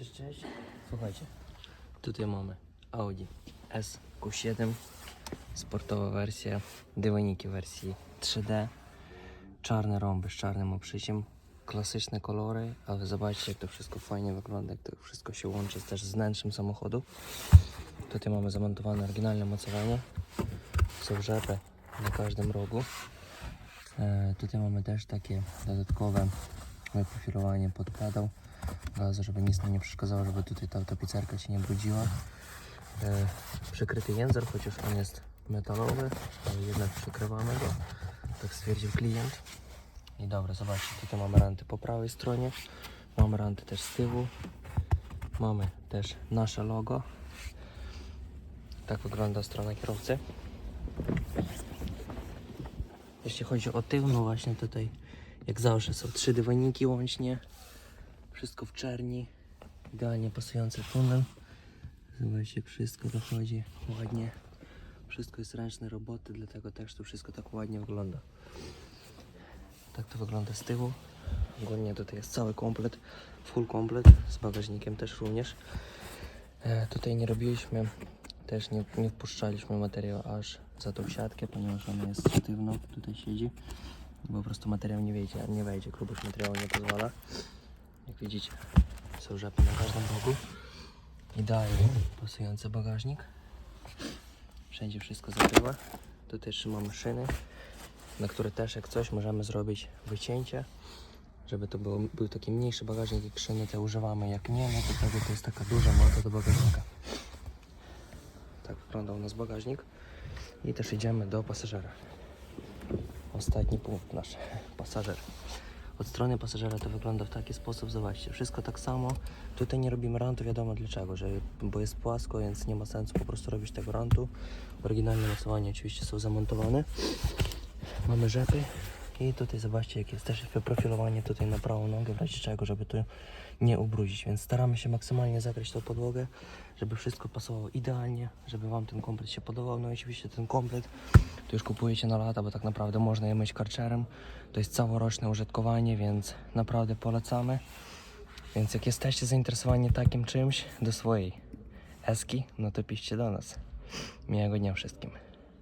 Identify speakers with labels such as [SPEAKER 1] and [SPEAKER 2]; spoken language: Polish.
[SPEAKER 1] Cześć, cześć. Słuchajcie, tutaj mamy Audi S Q7, sportowa wersja, dywaniki wersji 3D, czarne rąby z czarnym obszyciem, klasyczne kolory, ale zobaczcie jak to wszystko fajnie wygląda, jak to wszystko się łączy też z wnętrzem samochodu. Tutaj mamy zamontowane oryginalne mocowanie, są rzepy na każdym rogu. E, tutaj mamy też takie dodatkowe wyprofilowanie pod pedał gazu, żeby nic nam nie przeszkadzało, żeby tutaj ta tapicerka się nie brudziła. E, przykryty język, chociaż on jest metalowy, ale jednak przykrywamy go, tak stwierdził klient. I dobra, zobaczcie, tutaj mamy ranty po prawej stronie, mamy ranty też z tyłu, mamy też nasze logo. Tak wygląda strona kierowcy. Jeśli chodzi o tył, no właśnie tutaj jak zawsze są trzy dywaniki łącznie. Wszystko w czerni. Idealnie pasujący tunel. Zobaczcie, wszystko dochodzi ładnie. Wszystko jest ręczne roboty, dlatego też to wszystko tak ładnie wygląda. Tak to wygląda z tyłu. Ogólnie tutaj jest cały komplet, full komplet, z bagażnikiem też również. E, tutaj nie robiliśmy, też nie, nie wpuszczaliśmy materiał aż za tą siatkę, ponieważ ona jest sztywno, tutaj siedzi. Po prostu materiał nie wejdzie, nie wejdzie, grubość materiału nie pozwala. Widzicie, są rzepy na każdym rogu. Idealnie pasujący bagażnik. Wszędzie wszystko zakrywa. Tutaj trzymamy szyny, na które też jak coś możemy zrobić wycięcie. Żeby to był, był taki mniejszy bagażnik, jak szyny te używamy, jak nie, no to wtedy to jest taka duża mata do bagażnika. Tak wygląda u nas bagażnik. I też idziemy do pasażera. Ostatni punkt nasz, pasażer. Od strony pasażera to wygląda w taki sposób, zobaczcie, wszystko tak samo. Tutaj nie robimy rantu, wiadomo dlaczego, że, bo jest płasko, więc nie ma sensu po prostu robić tego rantu. Oryginalne mocowania oczywiście są zamontowane. Mamy rzepy i tutaj zobaczcie, jak jest też wyprofilowanie tutaj na prawą nogę, w razie czego, żeby tu nie ubrudzić, więc staramy się maksymalnie zakryć tą podłogę, żeby wszystko pasowało idealnie, żeby Wam ten komplet się podobał. No i oczywiście ten komplet to już kupujecie na lata, bo tak naprawdę można je myć karczerem. To jest całoroczne użytkowanie, więc naprawdę polecamy. Więc jak jesteście zainteresowani takim czymś do swojej eski, no to piszcie do nas. Miłego dnia wszystkim.